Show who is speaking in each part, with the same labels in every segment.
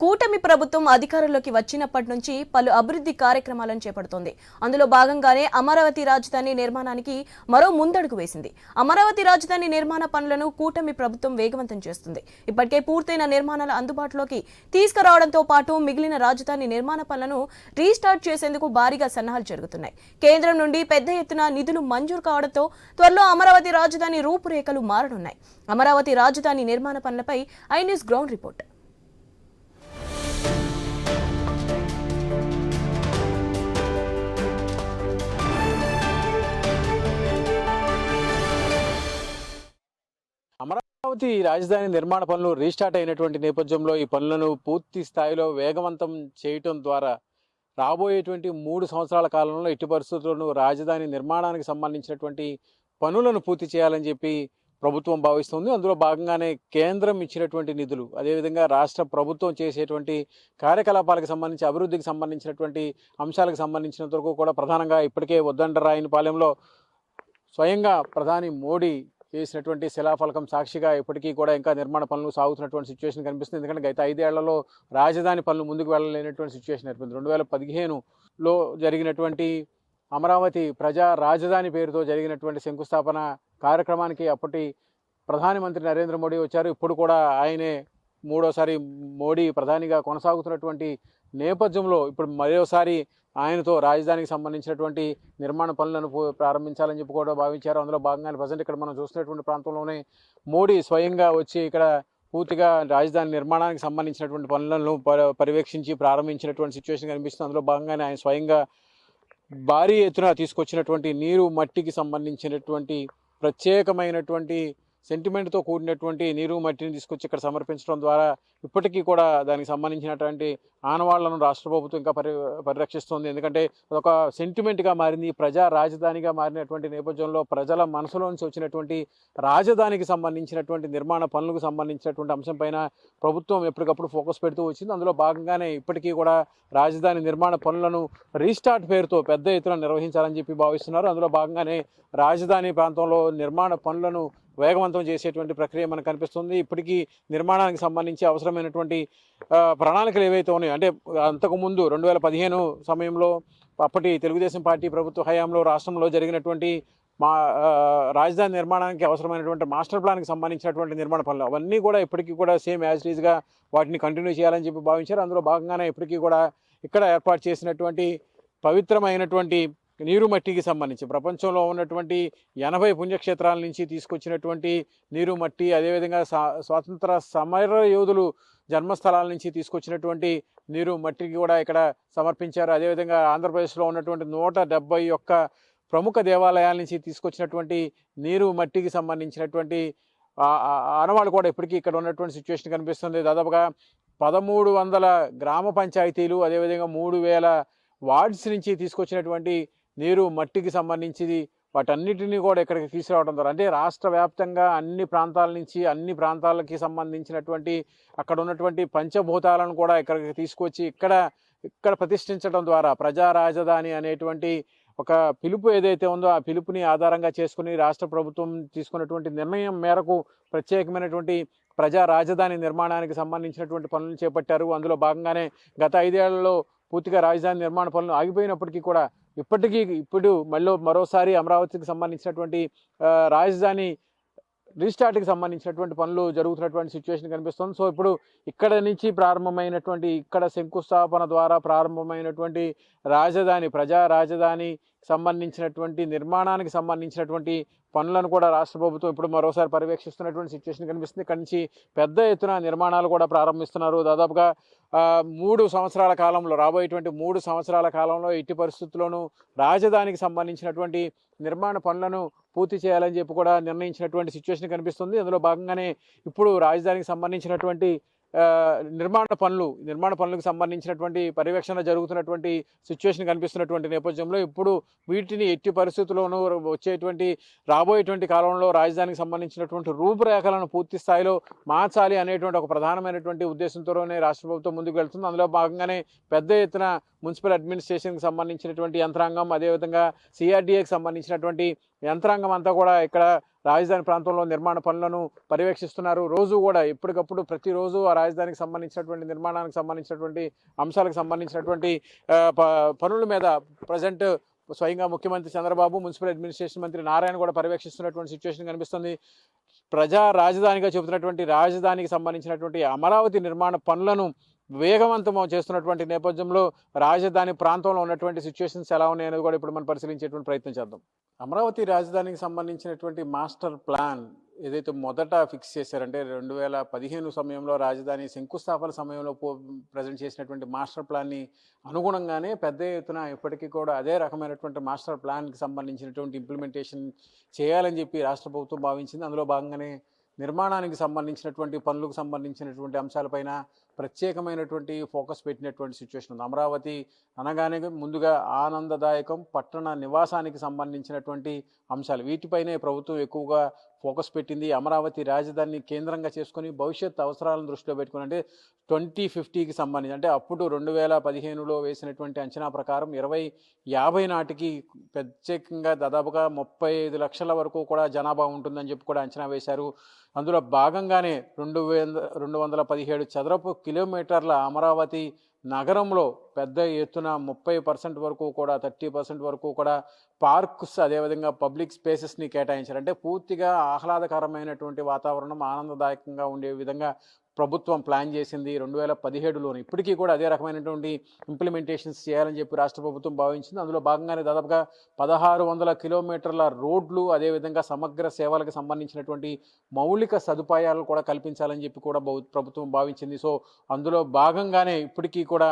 Speaker 1: కూటమి ప్రభుత్వం అధికారంలోకి వచ్చినప్పటి నుంచి పలు అభివృద్ధి కార్యక్రమాలను చేపడుతోంది. అందులో భాగంగానే అమరావతి రాజధాని నిర్మాణానికి మరో ముందడుగు వేసింది. అమరావతి రాజధాని నిర్మాణ పనులను కూటమి ప్రభుత్వం వేగవంతం చేస్తుంది. ఇప్పటికే పూర్తయిన నిర్మాణాల అందుబాటులోకి తీసుకురావడంతో పాటు మిగిలిన రాజధాని నిర్మాణ పనులను రీస్టార్ట్ చేసేందుకు భారీగా సన్నాహాలు జరుగుతున్నాయి. కేంద్రం నుండి పెద్ద ఎత్తున నిధులు మంజూరు కావడంతో త్వరలో అమరావతి రాజధాని రూపురేఖలు మారనున్నాయి. అమరావతి రాజధాని నిర్మాణ పనులపై I news ground report.
Speaker 2: Amaravati రాజధాని నిర్మాణ పనులు రీస్టార్ట్ అయినటువంటి నేపథ్యంలో ఈ పనులను పూర్తి స్థాయిలో వేగవంతం చేయటం ద్వారా రాబోయేటువంటి మూడు సంవత్సరాల కాలంలో ఎట్టి పరిస్థితుల్లోనూ రాజధాని నిర్మాణానికి సంబంధించినటువంటి పనులను పూర్తి చేయాలని చెప్పి ప్రభుత్వం భావిస్తుంది. అందులో భాగంగానే కేంద్రం ఇచ్చినటువంటి నిధులు అదేవిధంగా రాష్ట్ర ప్రభుత్వం చేసేటువంటి కార్యకలాపాలకు సంబంధించి అభివృద్ధికి సంబంధించినటువంటి అంశాలకు సంబంధించినంత వరకు కూడా ప్రధానంగా ఇప్పటికే వద్దండరాయనిపాలెంలో స్వయంగా ప్రధాని మోడీ చేసినటువంటి శిలాఫలకం సాక్షిగా ఇప్పటికీ కూడా ఇంకా నిర్మాణ పనులు సాగుతున్నటువంటి సిచ్యువేషన్ కనిపిస్తుంది. ఎందుకంటే గత ఐదేళ్ళలో రాజధాని పనులు ముందుకు వెళ్ళలేనటువంటి సిచ్యువేషన్ ఏర్పడింది. రెండు వేల పదిహేనులో జరిగినటువంటి అమరావతి ప్రజా రాజధాని పేరుతో జరిగినటువంటి శంకుస్థాపన కార్యక్రమానికి అప్పటి ప్రధానమంత్రి నరేంద్ర మోడీ వచ్చారు. ఇప్పుడు కూడా ఆయనే మూడోసారి మోడీ ప్రధానిగా కొనసాగుతున్నటువంటి నేపథ్యంలో ఇప్పుడు మరోసారి ఆయనతో రాజధానికి సంబంధించినటువంటి నిర్మాణ పనులను ప్రారంభించాలని చెప్పి కూడా భావించారు. అందులో భాగంగానే ప్రజెంట్ ఇక్కడ మనం చూస్తున్నటువంటి ప్రాంతంలోనే మోడీ స్వయంగా వచ్చి ఇక్కడ పూర్తిగా రాజధాని నిర్మాణానికి సంబంధించినటువంటి పనులను ప- పర్యవేక్షించి ప్రారంభించినటువంటి సిచ్యువేషన్ కనిపిస్తుంది. అందులో భాగంగానే ఆయన స్వయంగా భారీ ఎత్తున తీసుకొచ్చినటువంటి నీరు మట్టికి సంబంధించినటువంటి ప్రత్యేకమైనటువంటి సెంటిమెంట్తో కూడినటువంటి నీరు మట్టిని తీసుకొచ్చి ఇక్కడ సమర్పించడం ద్వారా ఇప్పటికీ కూడా దానికి సంబంధించినటువంటి ఆనవాళ్ళను రాష్ట్ర ప్రభుత్వం ఇంకా పరి పరిరక్షిస్తుంది. ఎందుకంటే అదొక సెంటిమెంట్గా మారింది. ప్రజా రాజధానిగా మారినటువంటి నేపథ్యంలో ప్రజల మనసులో నుంచి వచ్చినటువంటి రాజధానికి సంబంధించినటువంటి నిర్మాణ పనులకు సంబంధించినటువంటి అంశంపైన ప్రభుత్వం ఎప్పటికప్పుడు ఫోకస్ పెడుతూ వచ్చింది. అందులో భాగంగానే ఇప్పటికీ కూడా రాజధాని నిర్మాణ పనులను రీస్టార్ట్ పేరుతో పెద్ద ఎత్తున నిర్వహించాలని చెప్పి భావిస్తున్నారు. అందులో భాగంగానే రాజధాని ప్రాంతంలో నిర్మాణ పనులను వేగవంతం చేసేటువంటి ప్రక్రియ మనకు కనిపిస్తుంది. ఇప్పటికీ నిర్మాణానికి సంబంధించి అవసరమైనటువంటి ప్రణాళికలు ఏవైతే ఉన్నాయో అంటే అంతకుముందు రెండు వేల పదిహేను సమయంలో అప్పటి తెలుగుదేశం పార్టీ ప్రభుత్వ హయాంలో రాష్ట్రంలో జరిగినటువంటి మా రాజధాని నిర్మాణానికి అవసరమైనటువంటి మాస్టర్ ప్లాన్కి సంబంధించినటువంటి నిర్మాణ పనులు అవన్నీ కూడా ఇప్పటికీ కూడా సేమ్ యాజ్ లీజ్గా వాటిని కంటిన్యూ చేయాలని చెప్పి భావించారు. అందులో భాగంగానే ఇప్పటికీ కూడా ఇక్కడ ఏర్పాటు చేసినటువంటి పవిత్రమైనటువంటి నీరు మట్టికి సంబంధించి ప్రపంచంలో ఉన్నటువంటి ఎనభై పుణ్యక్షేత్రాల నుంచి తీసుకొచ్చినటువంటి నీరు మట్టి అదేవిధంగా స్వాతంత్ర సమర యోధులు జన్మస్థలాల నుంచి తీసుకొచ్చినటువంటి నీరు మట్టికి కూడా ఇక్కడ సమర్పించారు. అదేవిధంగా ఆంధ్రప్రదేశ్లో ఉన్నటువంటి నూట డెబ్బై ఒక్క ప్రముఖ దేవాలయాల నుంచి తీసుకొచ్చినటువంటి నీరు మట్టికి సంబంధించినటువంటి ఆనవాళ్ళు కూడా ఇప్పటికీ ఇక్కడ ఉన్నటువంటి సిచ్యువేషన్ కనిపిస్తుంది. దాదాపుగా పదమూడు వందల గ్రామ పంచాయతీలు అదేవిధంగా మూడు వేల వార్డ్స్ నుంచి తీసుకొచ్చినటువంటి నీరు మట్టికి సంబంధించి వాటన్నిటిని కూడా ఇక్కడికి తీసుకురావడం ద్వారా. అంటే రాష్ట్ర వ్యాప్తంగా అన్ని ప్రాంతాల నుంచి అన్ని ప్రాంతాలకి సంబంధించినటువంటి అక్కడ ఉన్నటువంటి పంచభూతాలను కూడా ఇక్కడికి తీసుకొచ్చి ఇక్కడ ఇక్కడ ప్రతిష్ఠించడం ద్వారా ప్రజా రాజధాని అనేటువంటి ఒక పిలుపు ఏదైతే ఉందో ఆ పిలుపుని ఆధారంగా చేసుకుని రాష్ట్ర ప్రభుత్వం తీసుకున్నటువంటి నిర్ణయం మేరకు ప్రత్యేకమైనటువంటి ప్రజా రాజధాని నిర్మాణానికి సంబంధించినటువంటి పనులు చేపట్టారు. అందులో భాగంగానే గత ఐదేళ్ళలో పూర్తిగా రాజధాని నిర్మాణ పనులు ఆగిపోయినప్పటికీ కూడా ఇప్పటికీ ఇప్పుడు మళ్ళీ మరోసారి అమరావతికి సంబంధించినటువంటి రాజధాని రీస్టార్ట్కి సంబంధించినటువంటి పనులు జరుగుతున్నటువంటి సిచ్యువేషన్ కనిపిస్తుంది. సో ఇప్పుడు ఇక్కడ నుంచి ప్రారంభమైనటువంటి ఇక్కడ శంకుస్థాపన ద్వారా ప్రారంభమైనటువంటి రాజధాని ప్రజా రాజధాని సంబంధించినటువంటి నిర్మాణానికి సంబంధించినటువంటి పనులను కూడా రాష్ట్ర ప్రభుత్వం ఇప్పుడు మరోసారి పర్యవేక్షిస్తున్నటువంటి సిచ్యువేషన్ కనిపిస్తుంది. ఇక్కడ నుంచి పెద్ద ఎత్తున నిర్మాణాలు కూడా ప్రారంభిస్తున్నారు. దాదాపుగా మూడు సంవత్సరాల కాలంలో రాబోయేటువంటి మూడు సంవత్సరాల కాలంలో ఎట్టి పరిస్థితుల్లోనూ రాజధానికి సంబంధించినటువంటి నిర్మాణ పనులను పూర్తి చేయాలని చెప్పి కూడా నిర్ణయించినటువంటి సిచ్యువేషన్ కనిపిస్తుంది. అందులో భాగంగానే ఇప్పుడు రాజధానికి సంబంధించినటువంటి నిర్మాణ పనులు నిర్మాణ పనులకు సంబంధించినటువంటి పర్యవేక్షణ జరుగుతున్నటువంటి సిచ్యువేషన్ కనిపిస్తున్నటువంటి నేపథ్యంలో ఇప్పుడు వీటిని ఎట్టి పరిస్థితుల్లోనూ వచ్చేటువంటి రాబోయేటువంటి కాలంలో రాజధానికి సంబంధించినటువంటి రూపురేఖలను పూర్తి స్థాయిలో మార్చాలి అనేటువంటి ఒక ప్రధానమైనటువంటి ఉద్దేశంతోనే రాష్ట్ర ప్రభుత్వం ముందుకు వెళ్తుంది. అందులో భాగంగానే పెద్ద ఎత్తున మున్సిపల్ అడ్మినిస్ట్రేషన్కి సంబంధించినటువంటి యంత్రాంగం అదేవిధంగా సిఆర్డీఏకి సంబంధించినటువంటి యంత్రాంగం అంతా కూడా ఇక్కడ రాజధాని ప్రాంతంలో నిర్మాణ పనులను పర్యవేక్షిస్తున్నారు. రోజు కూడా ఎప్పటికప్పుడు ప్రతిరోజు ఆ రాజధానికి సంబంధించినటువంటి నిర్మాణానికి సంబంధించినటువంటి అంశాలకు సంబంధించినటువంటి ప- పనుల మీద ప్రజెంట్ స్వయంగా ముఖ్యమంత్రి చంద్రబాబు మున్సిపల్ అడ్మినిస్ట్రేషన్ మంత్రి నారాయణ కూడా పర్యవేక్షిస్తున్నటువంటి సిచ్యువేషన్ కనిపిస్తుంది. ప్రజా రాజధానిగా చెబుతున్నటువంటి రాజధానికి సంబంధించినటువంటి అమరావతి నిర్మాణ పనులను వేగవంతం చేస్తున్నటువంటి నేపథ్యంలో రాజధాని ప్రాంతంలో ఉన్నటువంటి సిచ్యువేషన్స్ ఎలా ఉన్నాయి అనేది కూడా ఇప్పుడు మనం పరిశీలించేటువంటి ప్రయత్నం చేద్దాం. అమరావతి రాజధానికి సంబంధించినటువంటి మాస్టర్ ప్లాన్ ఏదైతే మొదట ఫిక్స్ చేశారంటే రెండు వేల పదిహేను సమయంలో రాజధాని శంకుస్థాపన సమయంలో ప్రజెంట్ చేసినటువంటి మాస్టర్ ప్లాన్ని అనుగుణంగానే పెద్ద ఎత్తున ఇప్పటికీ కూడా అదే రకమైనటువంటి మాస్టర్ ప్లాన్కి సంబంధించినటువంటి ఇంప్లిమెంటేషన్ చేయాలని చెప్పి రాష్ట్ర ప్రభుత్వం భావించింది. అందులో భాగంగానే నిర్మాణానికి సంబంధించినటువంటి పనులకు సంబంధించినటువంటి అంశాలపైన ప్రత్యేకమైనటువంటి ఫోకస్ పెట్టినటువంటి సిచ్యువేషన్ ఉంది. అమరావతి అనగానే ముందుగా ఆనందదాయకం పట్టణ నివాసానికి సంబంధించినటువంటి అంశాలు. వీటిపైనే ప్రభుత్వం ఎక్కువగా ఫోకస్ పెట్టింది. అమరావతి రాజధానిని కేంద్రంగా చేసుకొని భవిష్యత్ అవసరాలను దృష్టిలో పెట్టుకుని అంటే ట్వంటీ ఫిఫ్టీకి సంబంధించి అంటే అప్పుడు రెండు వేల పదిహేనులో వేసినటువంటి అంచనా ప్రకారం ఇరవై యాభై నాటికి ప్రత్యేకంగా దాదాపుగా ముప్పై ఐదు లక్షల వరకు కూడా జనాభా ఉంటుందని చెప్పి కూడా అంచనా వేశారు. అందులో భాగంగానే రెండు వేల రెండు వందల పదిహేడు చదరపు కిలోమీటర్ల అమరావతి నగరంలో పెద్ద ఎత్తున ముప్పై పర్సెంట్ వరకు కూడా థర్టీ పర్సెంట్ వరకు కూడా పార్క్స్ అదేవిధంగా పబ్లిక్ స్పేసెస్ని కేటాయించారు. అంటే పూర్తిగా ఆహ్లాదకరమైనటువంటి వాతావరణం ఆనందదాయకంగా ఉండే విధంగా ప్రభుత్వం ప్లాన్ చేసింది రెండు వేల పదిహేడులోని. ఇప్పటికీ కూడా అదే రకమైనటువంటి ఇంప్లిమెంటేషన్స్ చేయాలని చెప్పి రాష్ట్ర ప్రభుత్వం భావించింది. అందులో భాగంగానే దాదాపుగా పదహారు వందల కిలోమీటర్ల రోడ్లు అదేవిధంగా సమగ్ర సేవలకు సంబంధించినటువంటి మౌలిక సదుపాయాలు కూడా కల్పించాలని చెప్పి కూడా ప్రభుత్వం భావించింది. సో అందులో భాగంగానే ఇప్పటికీ కూడా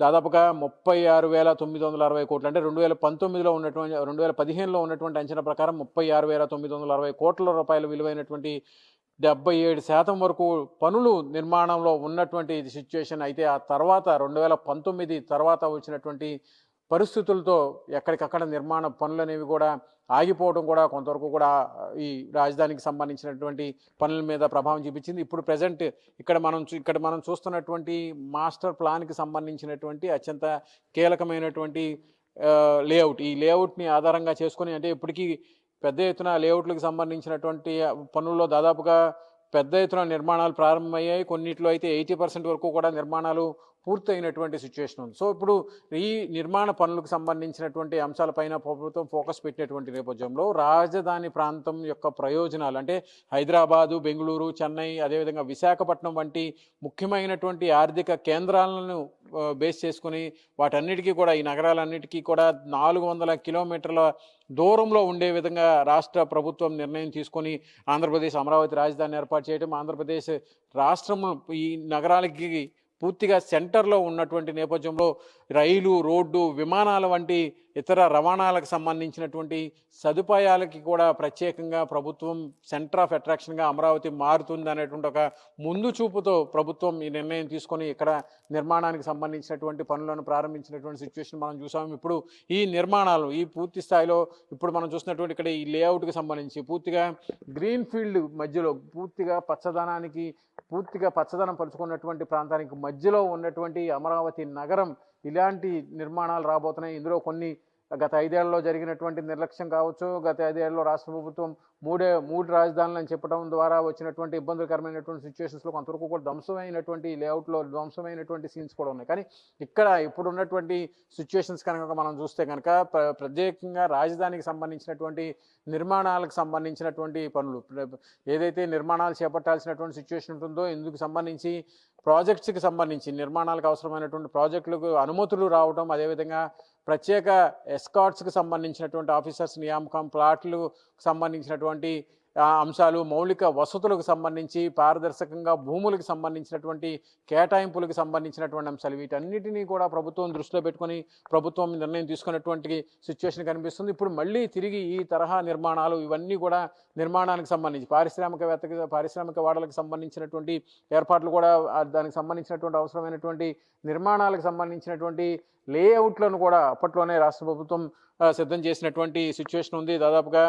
Speaker 2: దాదాపుగా ముప్పై ఆరు వేల తొమ్మిది వందల అరవై కోట్లు అంటే రెండు వేల పంతొమ్మిదిలో ఉన్నటువంటి రెండు వేల పదిహేనులో ఉన్నటువంటి అంచనా ప్రకారం ముప్పై ఆరు వేల తొమ్మిది వందల అరవై కోట్ల రూపాయల విలువైనటువంటి డెబ్బై ఏడు శాతం వరకు పనులు నిర్మాణంలో ఉన్నటువంటి సిచ్యువేషన్ అయితే ఆ తర్వాత రెండు వేల పంతొమ్మిది తర్వాత వచ్చినటువంటి పరిస్థితులతో ఎక్కడికక్కడ నిర్మాణ పనులు అనేవి కూడా ఆగిపోవడం కూడా కొంతవరకు కూడా ఈ రాజధానికి సంబంధించినటువంటి పనుల మీద ప్రభావం చూపించింది. ఇప్పుడు ప్రజెంట్ ఇక్కడ మనం చూ- ఇక్కడ మనం చూస్తున్నటువంటి మాస్టర్ ప్లాన్కి సంబంధించినటువంటి అత్యంత కీలకమైనటువంటి లేఅవుట్ ఈ లేఅవుట్ని ఆధారంగా చేసుకొని అంటే ఇప్పటికీ పెద్ద ఎత్తున లేఅవుట్లకు సంబంధించినటువంటి పనుల్లో దాదాపుగా పెద్ద ఎత్తున నిర్మాణాలు ప్రారంభమయ్యాయి. కొన్నిట్లో అయితే ఎయిటీ పర్సెంట్ వరకు కూడా నిర్మాణాలు పూర్తయినటువంటి సిచ్యువేషన్ ఉంది. సో ఇప్పుడు ఈ నిర్మాణ పనులకు సంబంధించినటువంటి అంశాలపైన ప్రభుత్వం ఫోకస్ పెట్టినటువంటి నేపథ్యంలో రాజధాని ప్రాంతం యొక్క ప్రయోజనాలు అంటే హైదరాబాదు బెంగళూరు చెన్నై అదేవిధంగా విశాఖపట్నం వంటి ముఖ్యమైనటువంటి ఆర్థిక కేంద్రాలను బేస్ చేసుకుని వాటన్నిటికీ కూడా ఈ నగరాలన్నిటికీ కూడా నాలుగు వందల కిలోమీటర్ల దూరంలో ఉండే విధంగా రాష్ట్ర ప్రభుత్వం నిర్ణయం తీసుకొని ఆంధ్రప్రదేశ్ అమరావతి రాజధాని ఏర్పాటు చేయడం ఆంధ్రప్రదేశ్ రాష్ట్రం ఈ నగరాలకి పూర్తిగా సెంటర్లో ఉన్నటువంటి నేపథ్యంలో రైలు రోడ్డు విమానాల వంటి ఇతర రవాణాలకు సంబంధించినటువంటి సదుపాయాలకి కూడా ప్రత్యేకంగా ప్రభుత్వం సెంటర్ ఆఫ్ అట్రాక్షన్గా అమరావతి మారుతుంది అనేటువంటి ఒక ముందు చూపుతో ప్రభుత్వం ఈ నిర్ణయం తీసుకొని ఇక్కడ నిర్మాణానికి సంబంధించినటువంటి పనులను ప్రారంభించినటువంటి సిచ్యువేషన్ మనం చూసాము ఇప్పుడు ఈ నిర్మాణాలు ఈ పూర్తి స్థాయిలో ఇప్పుడు మనం చూసినటువంటి ఇక్కడ ఈ లేఅవుట్కి సంబంధించి పూర్తిగా గ్రీన్ ఫీల్డ్ మధ్యలో పూర్తిగా పచ్చదనానికి పూర్తిగా పచ్చదనం పరుచుకున్నటువంటి ప్రాంతానికి మధ్యలో ఉన్నటువంటి అమరావతి నగరం ఇలాంటి నిర్మాణాలు రాబోతున్నాయి. ఇందులో కొన్ని గత ఐదేళ్ళలో జరిగినటువంటి నిర్లక్ష్యం కావచ్చు గత ఐదేళ్ళలో రాష్ట్ర ప్రభుత్వం మూడే మూడు రాజధానులు అని చెప్పడం ద్వారా వచ్చినటువంటి ఇబ్బందికరమైనటువంటి సిచ్యువేషన్స్లో కొంతవరకు కూడా ధ్వంసమైనటువంటి లేఅవుట్లో ధ్వంసమైనటువంటి సీన్స్ కూడా ఉన్నాయి. కానీ ఇక్కడ ఇప్పుడు ఉన్నటువంటి సిచ్యువేషన్స్ కనుక మనం చూస్తే కనుక ప్ర- ప్రత్యేకంగా రాజధానికి సంబంధించినటువంటి నిర్మాణాలకు సంబంధించినటువంటి పనులు ఏదైతే నిర్మాణాలు చేపట్టాల్సినటువంటి సిచ్యువేషన్ ఉంటుందో ఇందుకు సంబంధించి ప్రాజెక్ట్స్కి సంబంధించి నిర్మాణాలకు అవసరమైనటువంటి ప్రాజెక్టులకు అనుమతులు రావడం అదేవిధంగా ప్రత్యేక ఎస్కాట్స్కి సంబంధించినటువంటి ఆఫీసర్స్ నియామకం ప్లాట్లు సంబంధించినటువంటి అంశాలు మౌలిక వసతులకు సంబంధించి పారదర్శకంగా భూములకు సంబంధించినటువంటి కేటాయింపులకు సంబంధించినటువంటి అంశాలు. వీటన్నిటినీ కూడా ప్రభుత్వం దృష్టిలో పెట్టుకొని ప్రభుత్వం నిర్ణయం తీసుకున్నటువంటి సిచ్యువేషన్ కనిపిస్తుంది. ఇప్పుడు మళ్ళీ తిరిగి ఈ తరహా నిర్మాణాలు ఇవన్నీ కూడా నిర్మాణానికి సంబంధించి పారిశ్రామికవేత్తకి పారిశ్రామిక వాడలకు సంబంధించినటువంటి ఏర్పాట్లు కూడా దానికి సంబంధించినటువంటి అవసరమైనటువంటి నిర్మాణాలకు సంబంధించినటువంటి లేఅవుట్లను కూడా అప్పట్లోనే రాష్ట్ర ప్రభుత్వం సిద్ధం చేసినటువంటి సిచ్యువేషన్ ఉంది. దాదాపుగా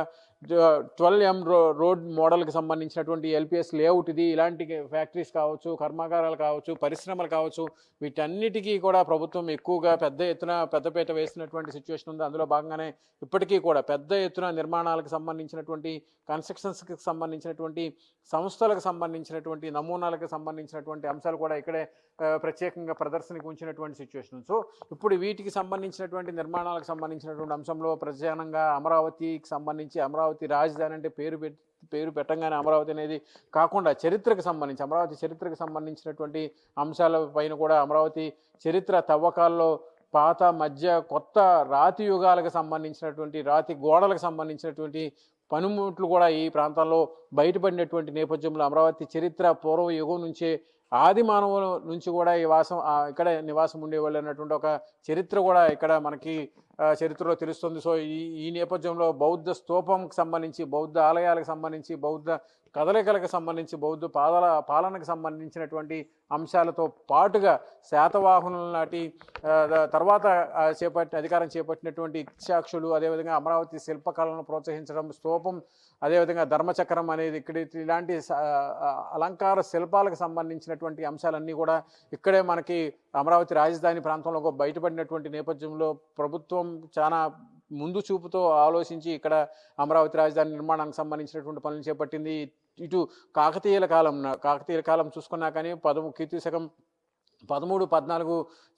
Speaker 2: ట్వెల్వ్ ఎం రో రోడ్ మోడల్కి సంబంధించినటువంటి ఎల్పిఎస్ లేఅవుట్ ఇది. ఇలాంటి ఫ్యాక్టరీస్ కావచ్చు కర్మాగారాలు కావచ్చు పరిశ్రమలు కావచ్చు వీటన్నిటికీ కూడా ప్రభుత్వం ఎక్కువగా పెద్ద ఎత్తున పెద్దపేట వేసినటువంటి సిచ్యువేషన్ ఉంది. అందులో భాగంగానే ఇప్పటికీ కూడా పెద్ద ఎత్తున నిర్మాణాలకు సంబంధించినటువంటి కన్స్ట్రక్షన్స్కి సంబంధించినటువంటి సంస్థలకు సంబంధించినటువంటి నమూనాలకు సంబంధించినటువంటి అంశాలు కూడా ఇక్కడే ప్రత్యేకంగా ప్రదర్శనకు ఉంచినటువంటి సిచ్యువేషన్ సో ఇప్పుడు ఇప్పుడు వీటికి సంబంధించినటువంటి నిర్మాణాలకు సంబంధించినటువంటి అంశంలో ప్రధానంగా అమరావతికి సంబంధించి అమరావతి రాజధాని అంటే పేరు పెట్టి పేరు పెట్టంగానే అమరావతి అనేది కాకుండా చరిత్రకు సంబంధించి అమరావతి చరిత్రకు సంబంధించినటువంటి అంశాల పైన కూడా అమరావతి చరిత్ర తవ్వకాల్లో పాత మధ్య కొత్త రాతి యుగాలకు సంబంధించినటువంటి రాతి గోడలకు సంబంధించినటువంటి పనిముట్లు కూడా ఈ ప్రాంతాల్లో బయటపడినటువంటి నేపథ్యంలో అమరావతి చరిత్ర పూర్వ యుగం నుంచే ఆది మానవుల నుంచి కూడా ఈ వాసం ఇక్కడ నివాసం ఉండేవాళ్ళు అన్నటువంటి ఒక చరిత్ర కూడా ఇక్కడ మనకి చరిత్రలో తెలుస్తుంది. సో ఈ ఈ నేపథ్యంలో బౌద్ధ స్తూపంకి సంబంధించి బౌద్ధ ఆలయాలకు సంబంధించి బౌద్ధ కదలికలకు సంబంధించి బౌద్ధ పాదల పాలనకు సంబంధించినటువంటి అంశాలతో పాటుగా శాతవాహనుల నాటి తర్వాత చేపట్టిన చేపట్టి అధికారం చేపట్టినటువంటి ఇక్షాక్షులు అదేవిధంగా అమరావతి శిల్పకళను ప్రోత్సహించడం స్తూపం అదేవిధంగా ధర్మచక్రం అనేది ఇక్కడ ఇలాంటి అలంకార శిల్పాలకు సంబంధించినటువంటి అంశాలన్నీ కూడా ఇక్కడే మనకి అమరావతి రాజధాని ప్రాంతంలో బయటపడినటువంటి నేపథ్యంలో ప్రభుత్వం చాలా ముందు చూపుతో ఆలోచించి ఇక్కడ అమరావతి రాజధాని నిర్మాణానికి సంబంధించినటువంటి పనులు చేపట్టింది. ఇటు కాకతీయుల కాలం కాకతీయుల కాలం చూసుకున్నా కానీ పదము కీర్తి శకం పదమూడు పద్నాలుగు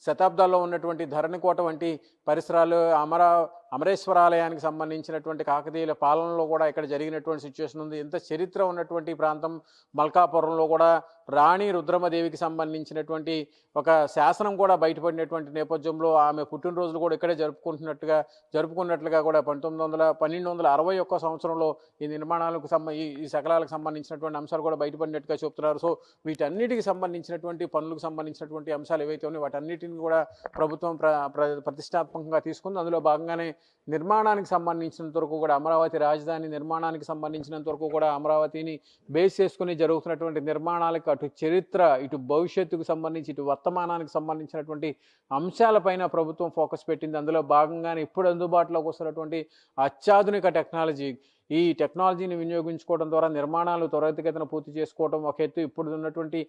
Speaker 2: శతాబ్దాల్లో ఉన్నటువంటి ధరణికోట వంటి పరిసరాలు అమరా అమరేశ్వరాలయానికి సంబంధించినటువంటి కాకతీయుల పాలనలో కూడా ఇక్కడ జరిగినటువంటి సిచ్యువేషన్ ఉంది. ఇంత చరిత్ర ఉన్నటువంటి ప్రాంతం మల్కాపురంలో కూడా రాణి రుద్రమదేవికి సంబంధించినటువంటి ఒక శాసనం కూడా బయటపడినటువంటి నేపథ్యంలో ఆమె పుట్టినరోజులు కూడా ఇక్కడే జరుపుకుంటున్నట్టుగా జరుపుకున్నట్లుగా కూడా పంతొమ్మిది వందల పన్నెండు వందల అరవై ఒక్క సంవత్సరంలో ఈ నిర్మాణాలకు సంబ ఈ శకలాలకు సంబంధించినటువంటి అంశాలు కూడా బయటపడినట్టుగా చెప్తున్నారు. సో వీటన్నిటికి సంబంధించినటువంటి పనులకు సంబంధించినటువంటి అంశాలు ఏవైతే ఉన్నాయో వాటన్నిటిని కూడా ప్రభుత్వం ప్ర ప్ర- ప్రతిష్టాత్మకంగా తీసుకుంది. అందులో భాగంగానే నిర్మాణానికి సంబంధించినంత వరకు కూడా అమరావతి రాజధాని నిర్మాణానికి సంబంధించినంత వరకు కూడా అమరావతిని బేస్ చేసుకుని జరుగుతున్నటువంటి నిర్మాణాలకు అటు చరిత్ర ఇటు భవిష్యత్తుకు సంబంధించి ఇటు వర్తమానానికి సంబంధించినటువంటి అంశాలపైన ప్రభుత్వం ఫోకస్ పెట్టింది. అందులో భాగంగానే ఇప్పుడు అందుబాటులోకి వస్తున్నటువంటి అత్యాధునిక టెక్నాలజీ. ఈ టెక్నాలజీని వినియోగించుకోవడం ద్వారా నిర్మాణాలు త్వరితగతిన పూర్తి చేసుకోవడం ఒక ఎత్తు. ఇప్పుడు ఉన్నటువంటి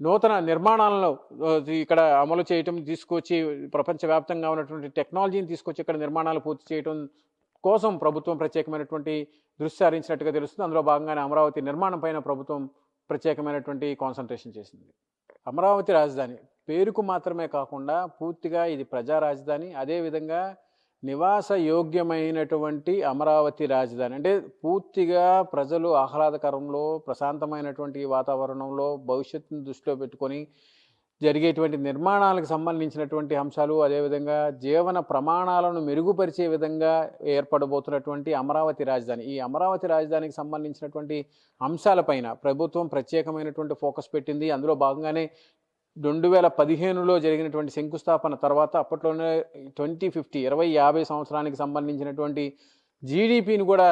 Speaker 2: నూతన నిర్మాణాలను ఇక్కడ అమలు చేయటం తీసుకొచ్చి ప్రపంచవ్యాప్తంగా ఉన్నటువంటి టెక్నాలజీని తీసుకొచ్చి ఇక్కడ నిర్మాణాలు పూర్తి చేయటం కోసం ప్రభుత్వం ప్రత్యేకమైనటువంటి దృష్టి సారించినట్టుగా తెలుస్తుంది. అందులో భాగంగానే అమరావతి నిర్మాణం పైన ప్రభుత్వం ప్రత్యేకమైనటువంటి కాన్సన్ట్రేషన్ చేసింది. అమరావతి రాజధాని పేరుకు మాత్రమే కాకుండా పూర్తిగా ఇది ప్రజా రాజధాని. అదేవిధంగా నివాస యోగ్యమైనటువంటి అమరావతి రాజధాని. అంటే పూర్తిగా ప్రజలు ఆహ్లాదకరంలో ప్రశాంతమైనటువంటి వాతావరణంలో భవిష్యత్తును దృష్టిలో పెట్టుకొని జరిగేటువంటి నిర్మాణాలకు సంబంధించినటువంటి అంశాలు అదేవిధంగా జీవన ప్రమాణాలను మెరుగుపరిచే విధంగా ఏర్పడబోతున్నటువంటి అమరావతి రాజధాని. ఈ అమరావతి రాజధానికి సంబంధించినటువంటి అంశాలపైన ప్రభుత్వం ప్రత్యేకమైనటువంటి ఫోకస్ పెట్టింది. అందులో భాగంగానే రెండు వేల పదిహేనులో జరిగినటువంటి శంకుస్థాపన తర్వాత అప్పట్లోనే ట్వంటీ ఫిఫ్టీ ఇరవై యాభై సంవత్సరానికి సంబంధించినటువంటి జీడిపిని కూడా